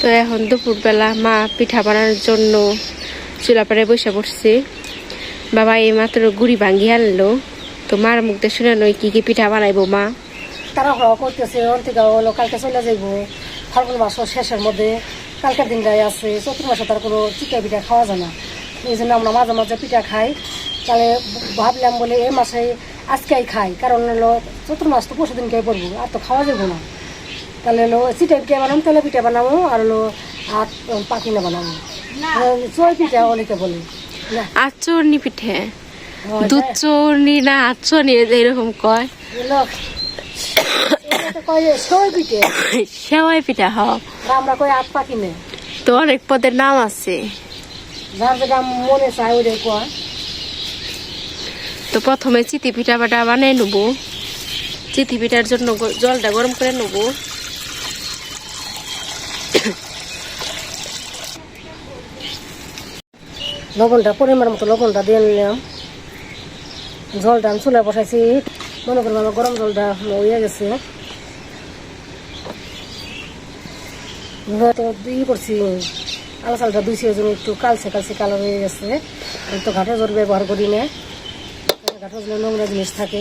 তো এখন দুপুরবেলা মা পিঠা বানানোর জন্য চুলাপাড়ে বসে পড়ছে। বাবা এই মাত্র গুড়ি ভাঙ্গি আনলো। তো মার মুখ দিয়ে শুনে নই কি কি পিঠা বানাইবো মা? তারা হওয়া করতেছে থেকে হলো কালকে চলে যাইব। ফাল্গুন মাসের শেষের মধ্যে কালকের দিনটাই আছে চতুর মাসে তার কোনো চিকা পিঠা খাওয়া যায় না। এই জন্য আমরা মাঝে মাঝে পিঠা খাই। তাহলে ভাবলাম বলে এই মাসে আজকেই খাই। কারণ হলো চতুর মাস তো পরশু দিনকে পড়ব আর তো খাওয়া যাব না। তাহলে হলো পিঠা বানাবো তাহলে পিঠা বানাবো আর হলো আর পাখিনা বানাবো। চয় পিঠা অনেকে বলে। না। আচরনি পিঠে। দুধ চর্নি না আচরনি এরকম কয়। হলো কয় যে সয় পিঠে। সেওয়াই পিঠা হ। আমরা কই আট পাখি নেই তো অনেক পদের নাম আছে। যার যেটা মনে চায় ওইটাই কয়। তো প্রথমে চিতি পিঠা বাটা বানিয়ে নেব। চিতি পিঠার জন্য জলটা গরম করে নেব। লবণটা পরিমাণ মতো লবণটা দিয়ে নিলাম। জলটা আমি চুলায় বসাইছি। মনে করলাম আমার গরম জলটা হয়ে গেছে। তো ই করছি। আলো চালটা দুইছি ওই একটু কালছে কালছে কালার হয়ে গেছে। তো ঘাটে জল ব্যবহার করি না। জলে নোংরা জিনিস থাকে।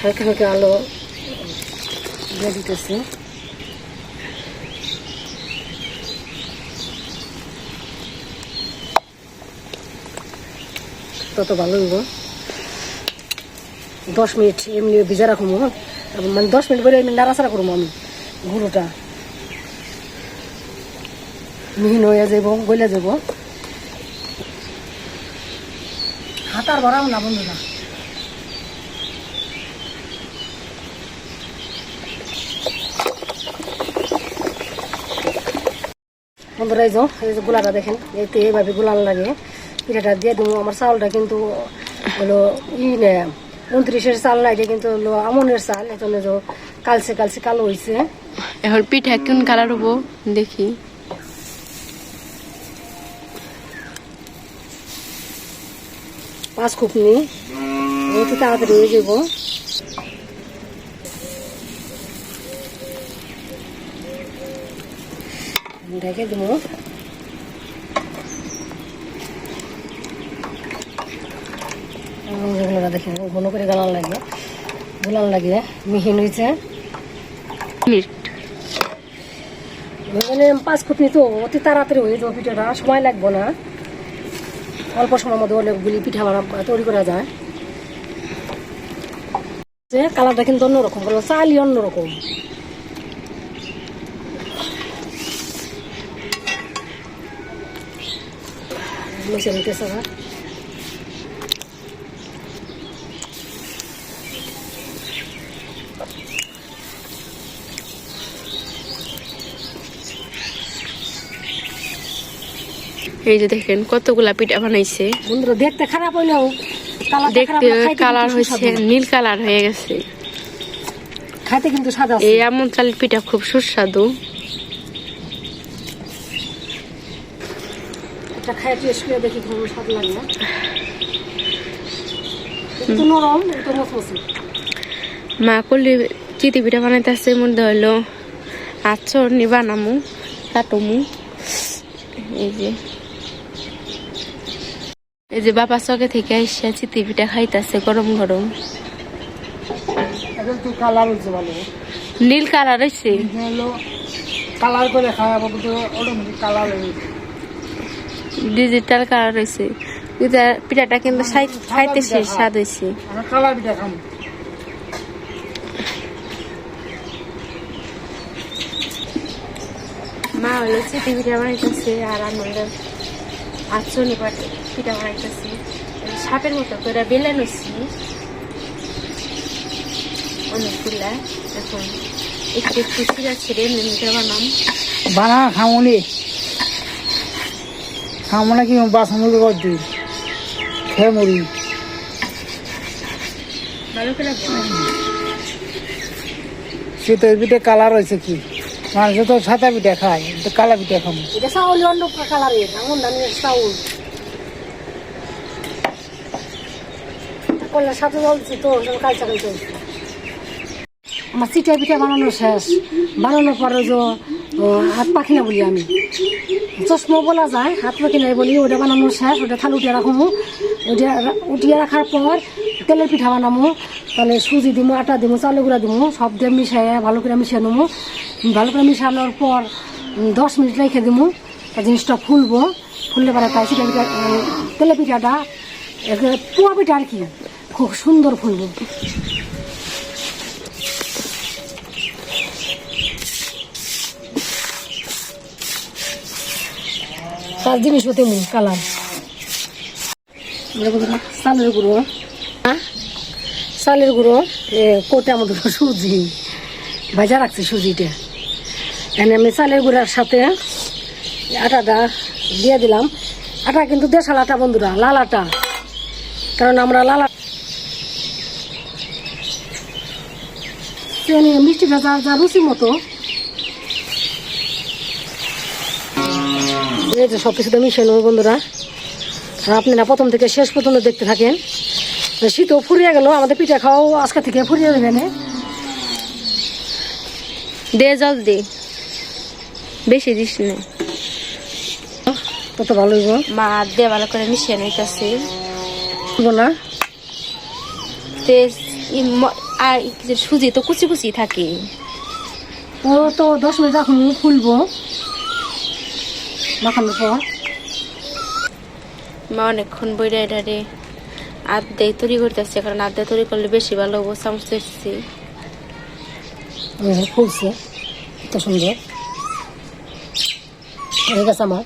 হালকা হালকা আলো দিতেছি। তত ভালো হইব। দশ মিনিট এমনি ভিজা রাখব তারপর মানে দশ মিনিট পরে এমনি নাড়াচাড়া করব আমি গুঁড়োটা। মিহিন হয়ে যাব গলে যাব। হাতার ভরাম না বন্ধুরা বন্ধুরা এই যে যে গোলাটা দেখেন এতে এইভাবে গোলান লাগে। পিঠাটা দিয়ে দেবো আমার চাউলটা কিন্তু হলো ই নে উনত্রিশের চাল না এটা কিন্তু হলো আমনের চাল এজন্য যে কালসে কালসে কালো হয়েছে এখন পিঠা কোন কালার হব দেখি। পাঁচ খুপনি অতি তাড়াতাড়ি হয়ে যাব। ঢেকে দেবো। পাঁচ খুপনি তো অতি তাড়াতাড়ি হয়ে যাবে পিঠাটা সময় লাগবে না। অল্প সময়ের মধ্যে অনেকগুলি পিঠা বানা তৈরি করা যায়। যে কালারটা কিন্তু অন্যরকম বলো চালই অন্যরকম। মিশে নিতেছে এই যে দেখেন কতগুলা পিঠা বানাইছে। বন্ধুরা দেখতে খারাপ হইলেও দেখতে কালার হয়েছে নীল কালার হয়ে গেছে। খাইতে কিন্তু সাদা আছে। এই আমন চালের পিঠা খুব সুস্বাদু। এটা খাই টেস্ট করে দেখি কেমন স্বাদ লাগে। একটু নরম একটু মচমচে। মা করলি চিতি পিঠা বানাইতেছে মধ্যে হলো আচর বানামু কাটমু। এই যে। এই যে বাবা চকে থেকে এসে চিতি পিঠা খাইতেছে গরম গরম। কালার হয়েছে ভালো? নীল কালার হয়েছে। কালার করে খাওয়াবো অটোমেটিক কালার ডিজিটাল কালার হয়েছে। পিঠাটা কিন্তু খাই- খাইতে স্বাদ হয়েছে। কালার পিঠা খাব। মা হলো চিতি পিঠা বানাইতেছে আর আমরা আচনি পিঠা বানাইতেছি। সাপের মতো করে বেলে নছি। অনেকগুলা। এখন একটু একটু ছিঁড়া ছিঁড়ে মিমিটা বানাম বানা খামুনি খামুনা কি বাসমুড়ি করছি খেয়ে মরি। ভালো করে। শীতের পিঠে কালার হয়েছে কি? মানুষ তো সাদা পিঠা খায় কিন্তু কালা পিঠা খাব এটা চাউল অন্য কালারের এমন দামি চাউল। কলের সাথে চলছি তো ওই জন্য কাল চাকরি চলছে। আমার চিটা পিঠা বানানো শেষ। বানানোর পরে যে হাত পাখি না বলি আমি। চশমা বলা যায়, হাত পাখি নাই বলি, ওটা বানানো শেষ, ওটা থাল উঠিয়ে রাখব। ওটা উঠিয়ে রাখার পর তেলের পিঠা বানাবো তাহলে সুজি দিমু, আটা দিমু চাউলের গুঁড়া দিমু, সব দিয়ে মিশাই ভালো করে মিশিয়ে নেব ভালো করে মিশানোর পর দশ মিনিট রেখে দিমু জিনিসটা ফুলবো। ফুললে পরে তাই চিটা পিঠা তেলের পিঠাটা পোয়া পিঠা আর কি, খুব সুন্দর ফুলবো। তার জিনিসও তেমনি, কালার। চালের গুঁড়ো। চালের গুঁড়ো কোটা মতো সুজি ভাজা রাখছি সুজিটা। এখানে আমি চালের গুঁড়ার সাথে আটাটা দিয়ে দিলাম। আটা কিন্তু দেশাল আটা বন্ধুরা লাল আটা কারণ আমরা লাল চিনি, মিষ্টিটা যা রুচি মতো। এই যে সব কিছুতে মিশিয়ে নেব বন্ধুরা। আপনারা প্রথম থেকে শেষ পর্যন্ত দেখতে থাকেন। শীতও ফুরিয়ে গেল আমাদের পিঠা খাওয়াও আজকে থেকে ফুরিয়ে যাবে না। দে জল দে। বেশি দিস না। তত ভালো হইব। মা দিয়ে ভালো করে মিশিয়ে নিতেছে। না তে ই ম- আর সুজি তো কুচি কুচি থাকে। ও তো দশ মিনিট এখন ফুলবো। মাখানোর পর। মা অনেকক্ষণ বইরা এটারে আদে তৈরি করতেছে কারণ আদে তৈরি করলে বেশি ভালো হব চামচ এসছি ফুলছে এত সুন্দর। হয়ে গেছে আমার।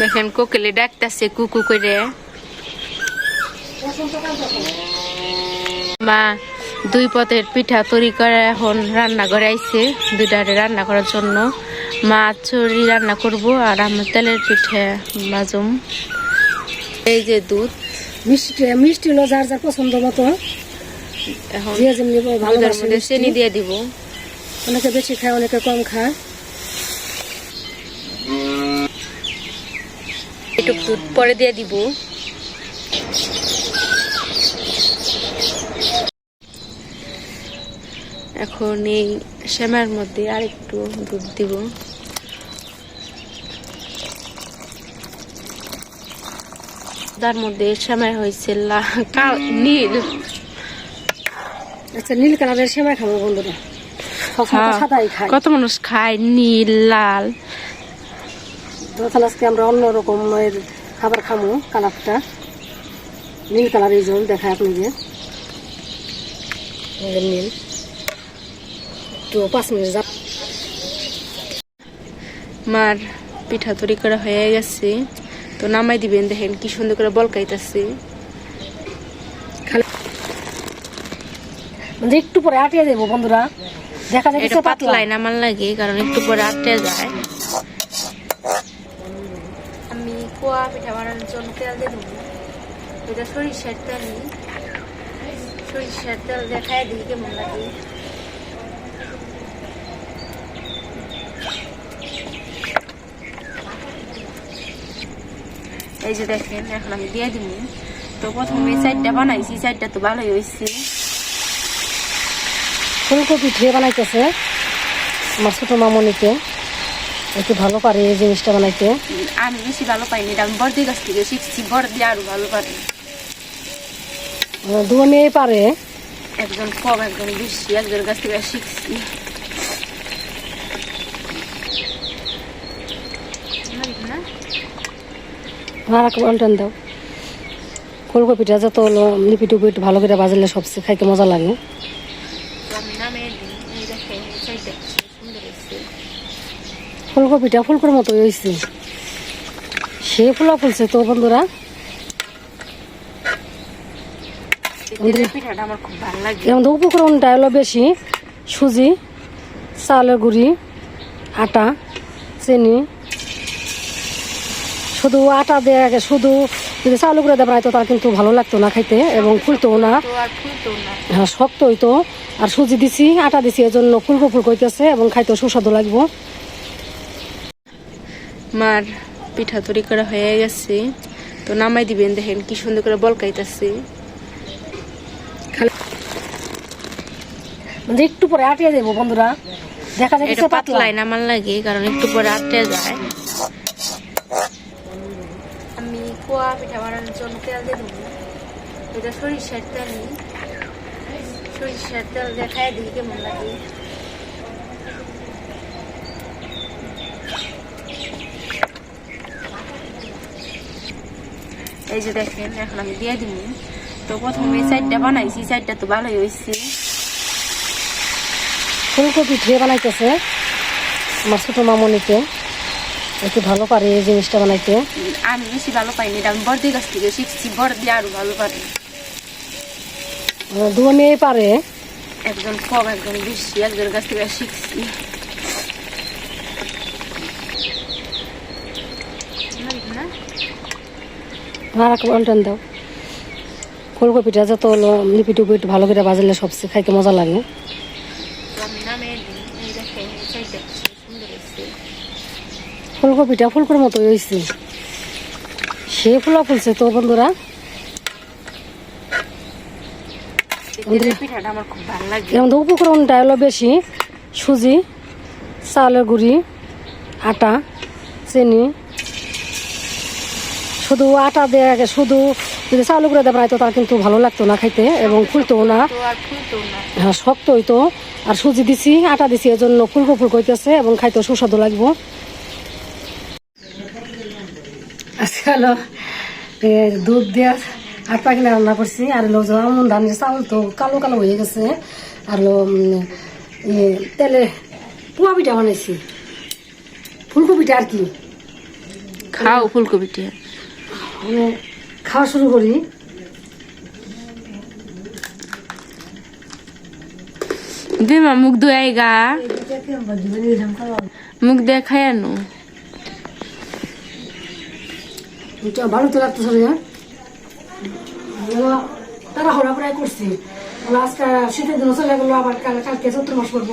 দেখেন কোকিলে ডাকতেছে কুকু করে। মা দুই পথের পিঠা তৈরি করে এখন রান্না করে আইছে দুইটারে রান্না করার জন্য। মা চুরি রান্না করব আর আমার তেলের পিঠে মাজুম এই যে দুধ মিষ্টি মিষ্টি হলো যার যার পছন্দ মতো। এখন যে ভালোবাসে চিনি দিয়ে দিব। অনেকে বেশি খায় অনেকে কম খায়। একটু দুধ পরে দিয়ে দিব। এখন এই শ্যামার মধ্যে আর একটু দুধ দিব। তার মধ্যে সেমাই হয়েছে লা- নীল। আচ্ছা নীল কালারের সেমাই খাব বন্ধুরা। হ্যাঁ, কত মানুষ খায় নীল লাল। আজকে আমরা অন্য রকমের খাবার খাব কালারটা। নীল কালার এই জল দেখায় আপনাকে। যে নীল। তো পাঁচ মিনিট যা মার পিঠা তৈরি করা হয়ে গেছে। তো নামাই দিবেন দেখেন কি সুন্দর করে বলকাইতেছে মানে একটু পরে আটিয়ে দেবো বন্ধুরা। দেখা যায় এটা কিছু পাতলা। পাতলাই নামার লাগে কারণ একটু পরে আটটে যায়। আমি কোয়া পিঠা বানানোর জন্য তেল দিয়ে দেবো। এটা সরিষার তেল সরিষার তেল দেখায় দিই কেমন লাগে? এই যে দেখেন এখন আমি দিয়ে দিব তো প্রথমে চারটা বানাইছি চারটা তো ভালোই হয়েছে ফুলকপি ধুয়ে বানাইতেছে আমার ছোট মামনিকে। একটু ভালো পারে এই জিনিসটা বানাইতে। আমি বেশি ভালো পাইনি এটা আমি বড়দির গাছ থেকে শিখছি বড়দি আরও ভালো পারে। দু মেয়ে পারে। একজন কম একজন বেশি একজন কাছ থেকে শিখছি। না? আর এক উল্টান দাও। ফুলকপিটা যত হলো লিপি টুপি ভালো করে বাজলে সবচেয়ে খাইতে মজা লাগে। ফুলকপিটা ফুলকপির মতো হয়েছে সে ফুলা ফুলছে তো, বন্ধুরা। মধ্যে উপকরণটা হলো বেশি, সুজি, চালের গুঁড়ি, আটা, চিনি শুধু আটা আগে শুধু যদি চাউলের গুঁড়ো দেওয়া তো তার কিন্তু ভালো লাগতো না খাইতে এবং ফুলতেও না। ফুলতো না। হ্যাঁ শক্ত হইতো। আর সুজি দিছি আটা দিছি এজন্য ফুলকো ফুলকো হইতেছে এবং খাইতেও সুস্বাদু লাগবো। মার পিঠা তৈরি করা হয়ে গেছে। তো নামাই দিবেন দেখেন কি সুন্দর করে বলকাইতেছে মানে একটু পরে আটিয়ে দেবো বন্ধুরা। দেখা যায় এটা পাতলাই নামার লাগে কারণ একটু পরে আটতে যায়। কোয়া পিঠা বানানোর জন্য তেল দিয়ে দেবো। এটা সরিষার তেল। নিই সরিষার তেল দিয়ে খাই দিই কেমন লাগে। এই যে দেখেন, এখন আমি দিয়ে দিব। তো প্রথমে চারটা বানাইছি, চারটা তো ভালোই হয়েছে ফুলকপি ধুয়ে বানাইতেছে আমার ছোট মামনিকে। একটু ভালো পারে এই জিনিসটা বানাইতে? আমি বেশি ভালো পাইনি আমি বড়দির কাছ থেকে শিখছি বড়দি আরও ভালো পারে। আহ, দু মেয়ে পারে? একজন কম একজন বেশি একজনের কাছ থেকে শিখছি। না? আর এক উল্টান দাও। ফুলকপিটা যত লিপিটুপি ভালো করে বাজালে সবচেয়ে খাইতে মজা লাগে তো আমি নামে দিই এই দেখেন এই চাইটা সুন্দর হয়েছে ফুলকপিটা ফুলকোর মতো হয়েছে সে ফুলা ফুলছে তো বন্ধুরা। উপকরণটা হলো বেশি সুজি চালের গুঁড়ি আটা চিনি। শুধু আটা দিয়ে শুধু যদি চাউলের গুঁড়া দেওয়া তো তার কিন্তু ভালো লাগতো না খাইতে এবং ফুলতেও না। ফুলতো না। হ্যাঁ শক্ত হইতো। আর সুজি দিছি আটা দিছি এজন্য ফুলকো ফুলকো হইতেছে এবং খাইতে সুস্বাদু লাগবো। এ, দুধ দিয়ে হাত পাখিনা রান্না করছি। আর হলো আমন ধানের চাউল তো কালো কালো হয়ে গেছে। আর হলো তেলে পুয়া পিঠা বানাইছি। ফুলকপিটা আর কি। খাও ফুলকপিটা। মানে খাওয়া শুরু করি। দিমা মুখ ধুয়াই গা। মুখ দিয়ে খাই আনো এটা ভালো তো লাগতেছে রে তারা হরা প্রায় করছি আজকে শীতের দিন চলে গেলো আবার কালকে চৈত্র মাস করব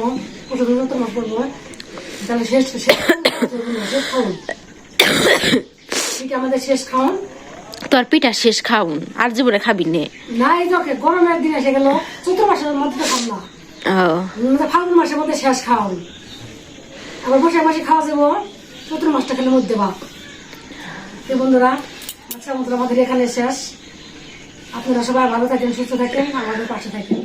পরশু দিন চৈত্র মাস করব তাহলে শেষ শেষ ঠিক আমাদের শেষ খাওন? তোর পিঠা শেষ খাউন আর জীবনে খাবি নে। না এই দেখে গরমের দিন এসে গেল চৈত্র মাসের মধ্যে খাম না। ফাল্গুন মাসের মধ্যে শেষ খাওন। আবার বৈশাখ মাসে খাওয়া যাব চৈত্র মাসটা খেলে মধ্যে বা বন্ধুরা আচ্ছা বন্ধুরা, আমাদের এখানে শেষ। আপনারা সবাই ভালো থাকেন, সুস্থ থাকেন, আমাদের পাশে থাকেন।